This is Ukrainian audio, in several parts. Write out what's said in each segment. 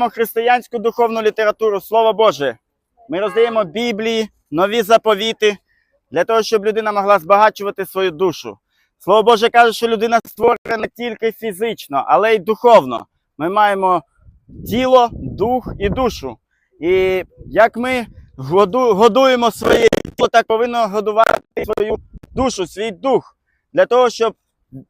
християнську духовну літературу, Слово Боже. Ми роздаємо Біблії, нові заповіти для того, щоб людина могла збагачувати свою душу. Слово Боже каже, що людина створена не тільки фізично, але й духовно. Ми маємо тіло, дух і душу. І як ми годуємо своє тіло, так повинно годувати свою душу, свій дух, для того, щоб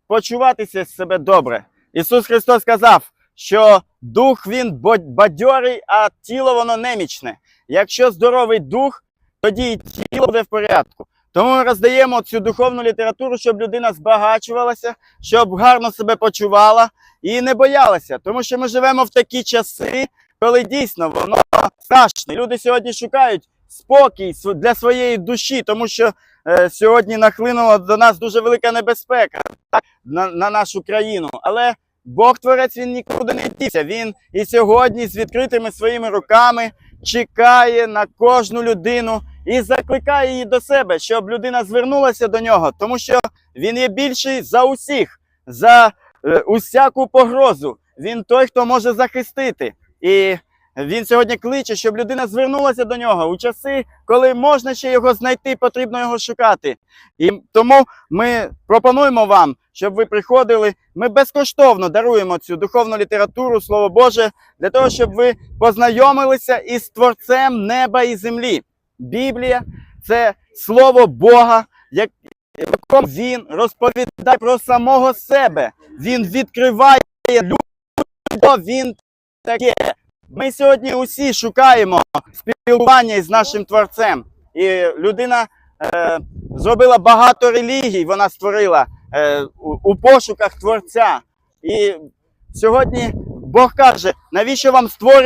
почуватися з себе добре. Ісус Христос сказав, що дух він бадьорий, а тіло воно немічне. Якщо здоровий дух, тоді і тіло буде в порядку. Тому ми роздаємо цю духовну літературу, щоб людина збагачувалася, щоб гарно себе почувала і не боялася. Тому що ми живемо в такі часи, коли дійсно воно страшно. І Люди сьогодні шукають спокій для своєї душі, тому що е, сьогодні нахлинула до нас дуже велика небезпека так, на, на нашу країну. Але Бог Творець він нікуди не дівся. Він і сьогодні з відкритими своїми руками чекає на кожну людину і закликає її до себе, щоб людина звернулася до нього, тому що він є більший за усіх, за е, усяку погрозу. Він той, хто може захистити. І він сьогодні кличе, щоб людина звернулася до нього у часи, коли можна ще його знайти, потрібно його шукати. І тому ми пропонуємо вам, щоб ви приходили. Ми безкоштовно даруємо цю духовну літературу, Слово Боже, для того, щоб ви познайомилися із Творцем неба і землі. Біблія це слово Бога, як- якому він розповідає про самого себе. Він відкриває людям, хто він таке. Ми сьогодні усі шукаємо спілкування з нашим творцем. І людина е, зробила багато релігій, вона створила е, у, у пошуках творця. І сьогодні Бог каже, навіщо вам створювати